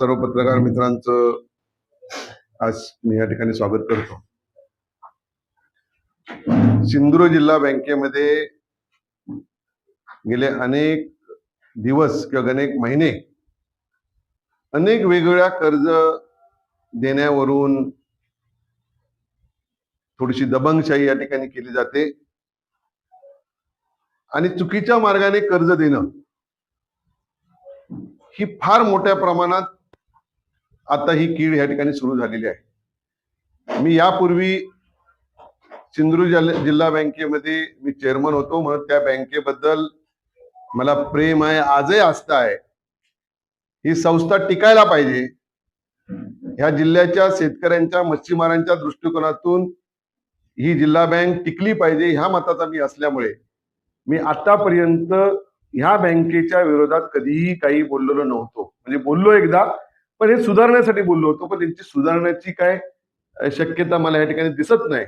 सर्व पत्रकार मित्रांचं आज मी या ठिकाणी स्वागत करतो. सिंधुदुर्ग जिल्हा बँकेमध्ये गेले अनेक दिवस किंवा अनेक महिने अनेक वेगवेगळ्या कर्ज देण्यावरून थोडीशी दबंगशाही या ठिकाणी केली जाते. आणि चुकीच्या मार्गाने कर्ज देणं ही फार मोठ्या प्रमाणात आता ही कीड या ठिकाणी सुरू झालेली आहे. मी यापूर्वी सिंधुदुर्ग जिल्हा- बँकेमध्ये मी चेअरमन होतो. म्हणून त्या बँकेबद्दल मला प्रेम आहे आजही आस्था आहे. ही संस्था टिकायला पाहिजे. ह्या जिल्ह्याच्या शेतकऱ्यांच्या मच्छीमारांच्या दृष्टिकोनातून ही जिल्हा बँक टिकली पाहिजे ह्या मताचा मी असल्यामुळे मी आतापर्यंत ह्या बँकेच्या विरोधात कधीही काही बोललेलो नव्हतो. म्हणजे बोललो एकदा पण हे सुधारण्यासाठी बोललो होतो पण त्यांची सुधारण्याची काय शक्यता मला या ठिकाणी दिसत नाही.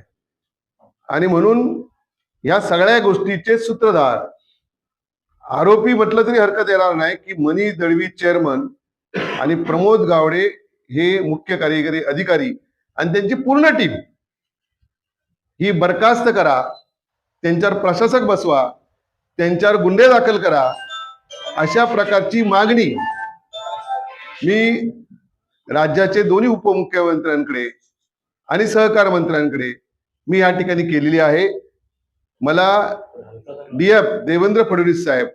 आणि म्हणून या सगळ्या गोष्टीचे सूत्रधार आरोपी म्हटलं तरी हरकत येणार नाही की मनी दळवी चेअरमन आणि प्रमोद गावडे हे मुख्य कार्यकारी अधिकारी आणि त्यांची पूर्ण टीम. ही बरखास्त करा त्यांच्यावर प्रशासक बसवा त्यांच्यावर गुन्हे दाखल करा अशा प्रकारची मागणी मी राज्याचे दोन्ही उपमुख्यमंत्र्यांकडे आणि सहकार मंत्र्यांकडे मी या ठिकाणी केलेली आहे. मला डीएफ देवेंद्र फडणवीस साहेब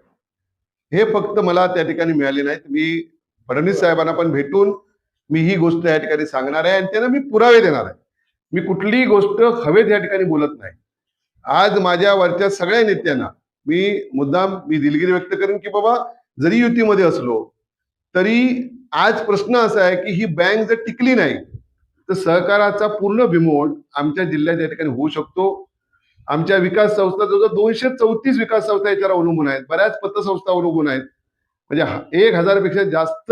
हे फक्त मला त्या ठिकाणी मिळाले नाहीत. मी फडणवीस साहेबांना पण भेटून मी ही गोष्ट या ठिकाणी सांगणार आहे आणि त्यांना मी पुरावे देणार आहे. मी कुठलीही गोष्ट हवेत या ठिकाणी बोलत नाही. आज माझ्या वरच्या सगळ्या नेत्यांना मी मुद्दाम मी दिलगिरी व्यक्त करेन की बाबा जरी युतीमध्ये असलो तरी आज प्रश्न असा आहे की ही बँक जर टिकली नाही तर सहकाराचा पूर्ण बिमोड आमच्या जिल्ह्यात या ठिकाणी होऊ शकतो. आमच्या विकास संस्था जवळजवळ दोनशे चौतीस विकास संस्था याच्यावर अवलंबून आहेत. बऱ्याच पतसंस्था अवलंबून आहेत. म्हणजे एक हजारपेक्षा जास्त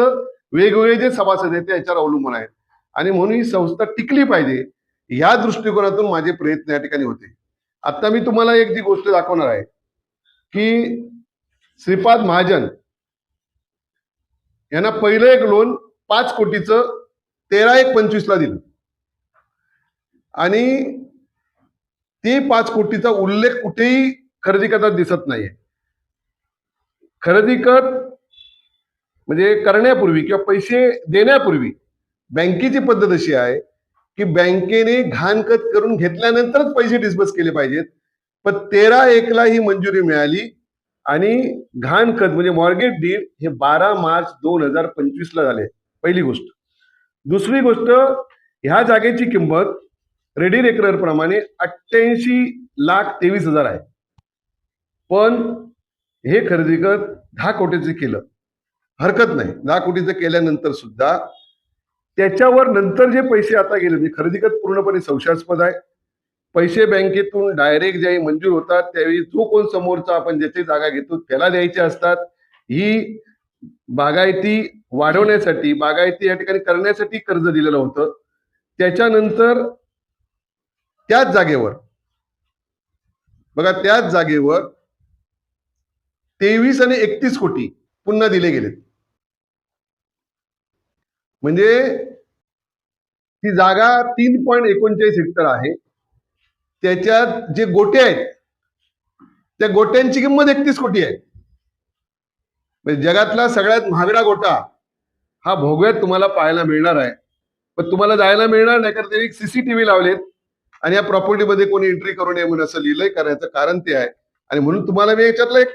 वेगवेगळे जे सभासद आहेत ते याच्यावर अवलंबून आहेत. आणि म्हणून ही संस्था टिकली पाहिजे या दृष्टिकोनातून माझे प्रयत्न या ठिकाणी होते. आता मी तुम्हाला एक जी गोष्ट दाखवणार आहे की श्रीपाद महाजन यांना पहिलं एक लोन पाच कोटीचं तेरा एक पंचवीसला दिलं. आणि ते पाच कोटीचा उल्लेख कुठेही खरेदी करताना दिसत नाहीये. खरेदी कर म्हणजे करण्यापूर्वी किंवा पैसे देण्यापूर्वी बँकेची पद्धत अशी आहे की बँकेने घाणखत करून घेतल्यानंतरच पैसे डिस्बर्स केले पाहिजेत. पण तेरा एकला ही मंजुरी मिळाली आणि घाणखत म्हणजे मॉर्गेट डीड हे बारा मार्च दोन हजार पंचवीस ला झाले पहिली गोष्ट. दुसरी गोष्ट ह्या जागेची किंमत रेडी रेकरर प्रमाणे अठ्ठ्याऐंशी लाख तेवीस हजार आहे. पण हे खरेदी कर दहा कोटीचं केलं. हरकत नाही. दहा कोटीचं केल्यानंतर सुद्धा त्याच्यावर नंतर जे पैसे आता गेले म्हणजे खरेदी खत पूर्णपणे संशयास्पद आहे. पैसे बँकेतून डायरेक्ट ज्यावेळी मंजूर होतात त्यावेळी जो कोण समोरचा आपण ज्याची जागा घेतो त्याला द्यायचे असतात. ही बागायती वाढवण्यासाठी बागायती या ठिकाणी करण्यासाठी कर्ज दिलेलं होतं. त्याच्यानंतर त्याच जागेवर बघा त्याच जागेवर तेवीस आणि एकतीस कोटी पुन्हा दिले गेलेत. म्हणजे ती जागा तीन पॉईंट एकोणचाळीस हेक्टर आहे. त्याच्यात जे गोटे आहेत त्या गोट्यांची किंमत एकतीस कोटी आहे. म्हणजे जगातला सगळ्यात महागडा गोटा हा भोगव्यात तुम्हाला पाहायला मिळणार आहे. पण तुम्हाला जायला मिळणार नाही कारण त्यांनी सीसीटीव्ही लावलेत आणि या प्रॉपर्टीमध्ये कोणी एंट्री करू नये म्हणून असं लिहिलंय करायचं कारण ते आहे. आणि म्हणून तुम्हाला मी याच्यातलं एक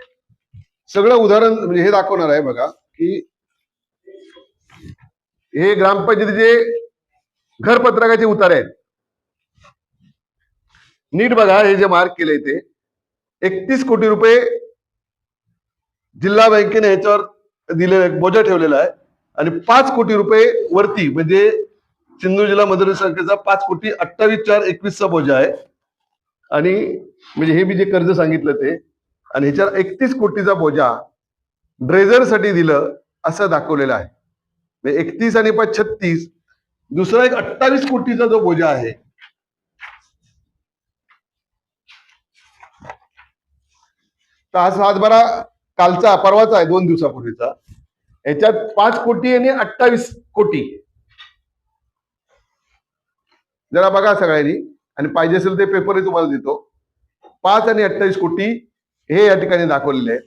सगळं उदाहरण म्हणजे हे दाखवणार आहे बघा की हे ग्रामपंचायतीचे घरपत्रकाचे उतारे आहेत नीट बघा हे जे मार्क केले ते. एकतीस कोटी रुपये जिल्हा बँकेने ह्याच्यावर दिलेलं एक बोजा ठेवलेला आहे. आणि पाच कोटी रुपये वरती म्हणजे सिंधू जिल्हा मदत संख्येचा पाच कोटी अठ्ठावीस चार एकवीसचा बोजा आहे. आणि म्हणजे हे मी जे कर्ज सांगितलं ते आणि ह्याच्यावर एकतीस कोटीचा बोजा ड्रेझरसाठी दिलं असं दाखवलेलं आहे. म्हणजे एकतीस आणि पाच छत्तीस दुसरा एक अठ्ठावीस कोटीचा जो बोजा आहे तर हा सातबारा कालचा परवाचा आहे दोन दिवसापूर्वीचा. याच्यात पाच कोटी आणि अठ्ठावीस कोटी. जरा बघा सगळ्यांनी आणि पाहिजे असेल ते पेपरही तुम्हाला देतो. पाच आणि अठ्ठावीस कोटी हे या ठिकाणी दाखवलेले आहे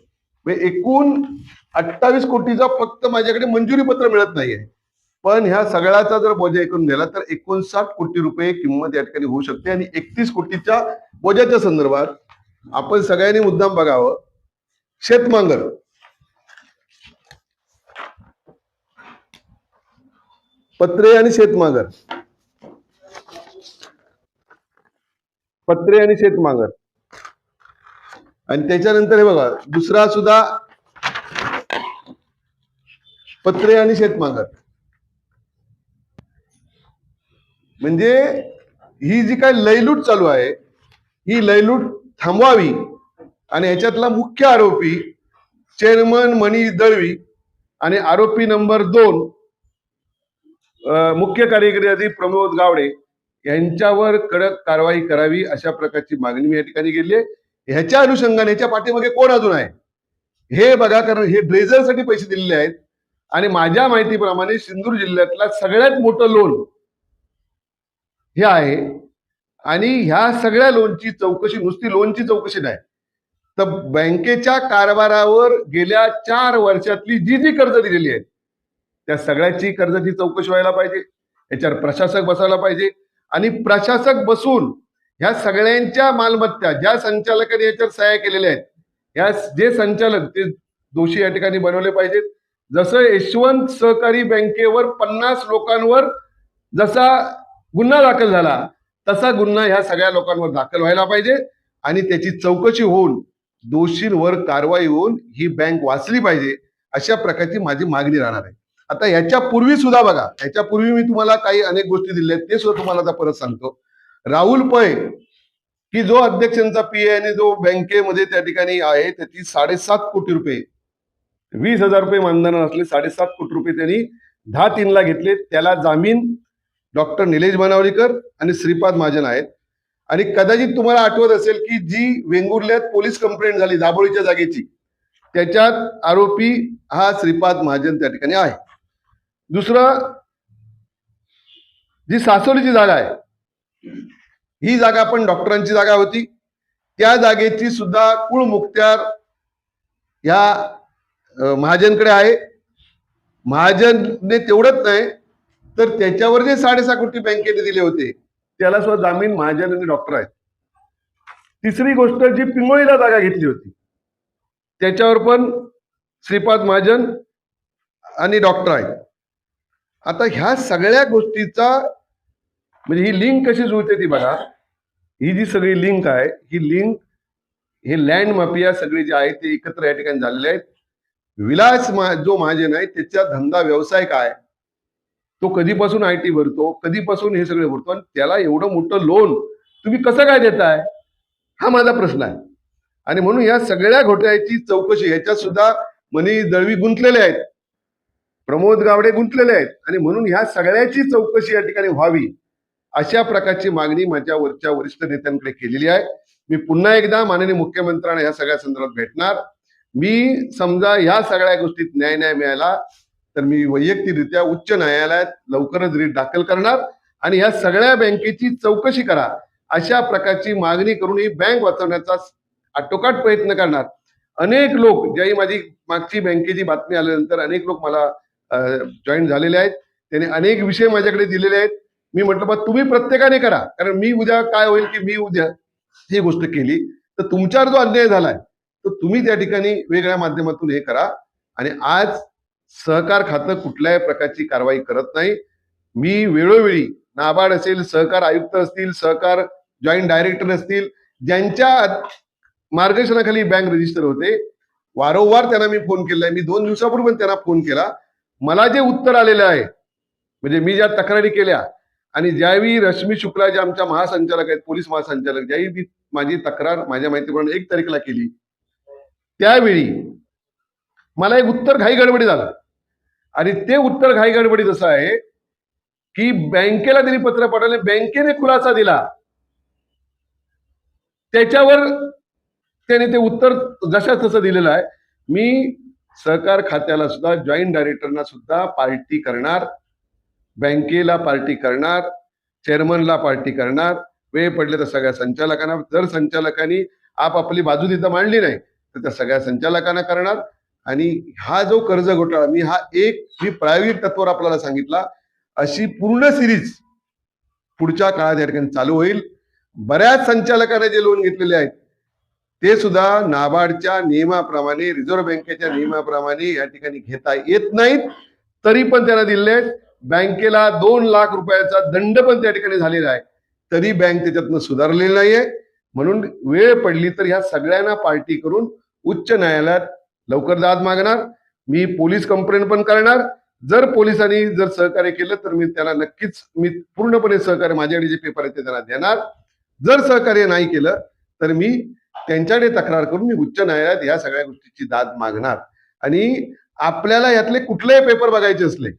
म्हणजे एकूण अठ्ठावीस कोटीचा फक्त माझ्याकडे मंजुरी पत्र मिळत नाहीये. पण ह्या सगळ्याचा जर बोजा ऐकून गेला तर एकोणसाठ कोटी रुपये किंमत या ठिकाणी होऊ शकते. आणि एकतीस कोटीच्या बोजाच्या संदर्भात आपण सगळ्यांनी मुद्दाम बघावं. शेतमांगर. पत्रे आणि शेतमांगर. पत्रे आणि शेतमांगर. आणि त्याच्यानंतर हे बघा दुसरा सुद्धा पत्रे आणि शेतमांगर. म्हणजे ही जी काय लयलूट चालू आहे ही लयलूट थांबवावी. आणि याच्यातला मुख्य आरोपी चेअरमन मणी दळवी आणि आरोपी नंबर दोन मुख्य कार्यकारी अधिकारी प्रमोद गावडे यांच्यावर कडक कारवाई करावी अशा प्रकारची मागणी मी या ठिकाणी केली आहे. ह्याच्या अनुषंगाने ह्याच्या पाठीमागे कोण अजून आहे? हे बघा कारण हे ड्रेझरसाठी पैसे दिलेले आहेत. आणि माझ्या माहितीप्रमाणे सिंधूर जिल्ह्यातला सगळ्यात मोठं लोन हे आहे आणि ह्या सगळ्या लोनची चौकशी नुसती लोनची चौकशी नाही. तर बँकेच्या कारभारावर गेल्या चार वर्षातली जी जी कर्ज दिलेली आहेत त्या सगळ्याची कर्जाची चौकशी व्हायला पाहिजे. याच्यावर प्रशासक बसायला पाहिजे. आणि प्रशासक बसून ह्या सगळ्यांच्या मालमत्ता ज्या संचालकांनी याच्यावर सह्या केलेल्या आहेत या जे संचालक ते दोषी या ठिकाणी बनवले पाहिजेत. जसं यशवंत सहकारी बँकेवर पन्नास लोकांवर जसा गुन्हा दाखल झाला तसा गुन्हा ह्या सगळ्या लोकांवर दाखल व्हायला पाहिजे आणि त्याची चौकशी होऊन दोषींवर कारवाई होऊन ही बँक वाचली पाहिजे अशा प्रकारची माझी मागणी राहणार आहे. आता याच्या पूर्वी सुद्धा बघा याच्या पूर्वी मी तुम्हाला काही अनेक गोष्टी दिल्या आहेत ते सुद्धा तुम्हाला आता परत सांगतो. राहुल पै की जो अध्यक्षांचा पी आणि जो बँकेमध्ये त्या ठिकाणी आहे त्याची साडेसात कोटी रुपये वीस हजार रुपये मानधन असले साडेसात कोटी रुपये त्यांनी दहा तीनला घेतले त्याला जामीन डॉक्टर निलेश बनावलीकर आणि श्रीपाद महाजन आहेत. आणि कदाचित तुम्हाला आठवत असेल की जी वेंगुर्ल्यात पोलीस कंप्लेंट झाली दाभोळीच्या जागेची त्याच्यात आरोपी हा श्रीपाद महाजन त्या ठिकाणी आहे. दुसरं जी सासोलीची जागा आहे ही जागा पण डॉक्टरांची जागा होती. त्या जागेची सुद्धा कुळ मुक्त्यार महाजनकडे आहे. महाजनने तेवढंच नाही तर त्याच्यावर जे साडेसहा कोटी बँकेने दिले होते त्याला सुद्धा जामीन महाजन आणि डॉक्टर आहेत. तिसरी गोष्ट जी पिंगोळीला जागा घेतली होती त्याच्यावर पण श्रीपाद महाजन आणि डॉक्टर आहेत. आता ह्या सगळ्या गोष्टीचा म्हणजे ही लिंक कशी जुळते ती बघा. ही जी सगळी लिंक आहे ही लिंक हे लँड माफिया सगळे जे आहेत ते एकत्र या ठिकाणी झालेले आहेत. विलास मा- जो महाजन आहे त्याचा धंदा व्यवसाय काय? तो कधीपासून आय टी भरतो कधीपासून हे सगळे भरतो आणि त्याला एवढं मोठं लोन तुम्ही कसं काय देताय? हा माझा प्रश्न आहे. आणि म्हणून या सगळ्या घोटाळ्याची चौकशी ह्याच्यात सुद्धा मनी दळवी गुंतलेले आहेत. प्रमोद गावडे गुंतलेले आहेत. आणि म्हणून ह्या सगळ्याची चौकशी या ठिकाणी व्हावी अशा प्रकारची मागणी माझ्या वरच्या वरिष्ठ नेत्यांकडे केलेली आहे. मी पुन्हा एकदा माननीय मुख्यमंत्र्यांना या सगळ्या संदर्भात भेटणार. मी समजा ह्या सगळ्या गोष्टीत न्याय न्याय मिळाला तर मी वैयक्तिकरित्या उच्च न्यायालयात लवकरच रीट दाखल करणार आणि या सगळ्या बँकेची चौकशी करा. अशा प्रकारची मागणी करून ही बँक वाचवण्याचा आटोकाट प्रयत्न करणार. अनेक लोक ज्याही माझी मागची बँकेची बातमी आल्यानंतर अनेक लोक मला जॉईन झालेले आहेत. त्याने अनेक विषय माझ्याकडे दिलेले आहेत. मी म्हटलं बा तुम्ही प्रत्येकाने करा. कारण मी उद्या काय होईल की मी उद्या ही गोष्ट केली. तर तुमच्यावर जो अन्याय झालाय तर तुम्ही त्या ठिकाणी वेगळ्या माध्यमातून हे करा. आणि आज सहकार खातं कुठल्याही प्रकारची कारवाई करत नाही. मी वेळोवेळी नाबार्ड असेल सहकार आयुक्त असतील सहकार जॉईंट डायरेक्टर असतील ज्यांच्या मार्गदर्शनाखाली बँक रजिस्टर होते वारंवार त्यांना मी फोन केलाय. मी दोन दिवसापूर्वी पण त्यांना फोन केला. मला जे उत्तर आलेलं आहे म्हणजे मी ज्या तक्रारी केल्या आणि ज्यावेळी रश्मी शुक्ला जे आमच्या महासंचालक आहेत पोलीस महासंचालक ज्यावेळी मी माझी तक्रार माझ्या माहितीप्रमाणे एक तारखेला केली त्यावेळी मला एक उत्तर घाई गडबडी झालं. आणि ते उत्तर घाई गडबडीत असं आहे की बँकेला त्यांनी पत्र पाठवले बँकेने खुलासा दिला. त्याच्यावर त्याने ते उत्तर जशा तसं दिलेलं आहे. मी सहकार खात्याला सुद्धा जॉईंट डायरेक्टरना सुद्धा पार्टी करणार बँकेला पार्टी करणार चेअरमनला पार्टी करणार वेळ पडले तर सगळ्या संचालकांना जर संचालकांनी आपापली बाजू तिथं मांडली नाही तर त्या सगळ्या संचालकांना करणार. आणि हा जो कर्ज घोटाळा मी हा एक मी प्रायोगिक तत्वावर आपल्याला सांगितला अशी पूर्ण सिरीज पुढच्या काळात या ठिकाणी चालू होईल. बऱ्याच संचालकांना जे लोन घेतलेले आहेत ते सुद्धा नाबार्डच्या नियमाप्रमाणे रिझर्व्ह बँकेच्या नियमाप्रमाणे या ठिकाणी घेता येत नाहीत. तरी पण त्यांना दिले बँकेला दोन लाख रुपयाचा दंड पण त्या ठिकाणी झालेला आहे. तरी बँक त्याच्यातनं सुधारलेली नाहीये. म्हणून वेळ पडली तर ह्या सगळ्यांना पार्टी करून उच्च न्यायालयात लवकर दाद मागणार. मी पोलीस कंप्लेंट पण करणार. जर पोलिसांनी जर सहकार्य केलं तर मी त्याला नक्कीच मी पूर्णपणे सहकार्य माझ्याकडे जे पेपर आहेत ते त्यांना देणार. जर सहकार्य नाही केलं तर मी त्यांच्याकडे तक्रार करून मी उच्च न्यायालयात या सगळ्या गोष्टीची दाद मागणार. आणि आपल्याला यातले कुठलेही पेपर बघायचे असले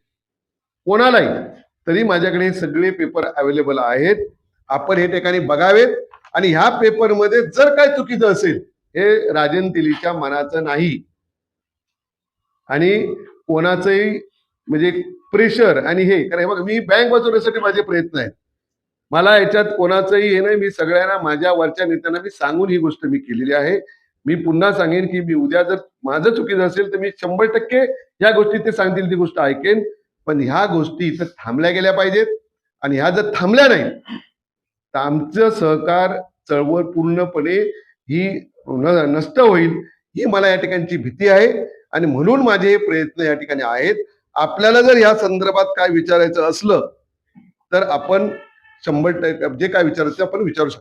कोणालाही तरी माझ्याकडे सगळे पेपर अवेलेबल आहेत. आपण हे ठिकाणी बघावेत. आणि ह्या पेपरमध्ये जर काय चुकीचं असेल हे राजन तिलीच्या मनाचं नाही. आणि कोणाचंही म्हणजे प्रेशर आणि हे कारण बघा मी बँक वाचवण्यासाठी माझे प्रयत्न आहेत. मला याच्यात कोणाचंही हे नाही मी सगळ्यांना माझ्या वरच्या नेत्यांना मी सांगून ही गोष्ट मी केलेली आहे. मी पुन्हा सांगेन की मी उद्या जर माझं चुकीचं असेल तर मी शंभर टक्के या गोष्टी ते सांगतील ती गोष्ट ऐकेन. पण ह्या गोष्टी इथं थांबल्या गेल्या पाहिजेत आणि ह्या जर थांबल्या नाही तर आमचं सहकार चळवळ पूर्णपणे ही नष्ट होईल. ही मला या ठिकाणची भीती आहे. आणि म्हणून माझे हे प्रयत्न या ठिकाणी आहेत. आपल्याला जर या संदर्भात काय विचारायचं असलं तर आपण शंभर टक्के जे काय विचारायचं आपण विचारू शकतो.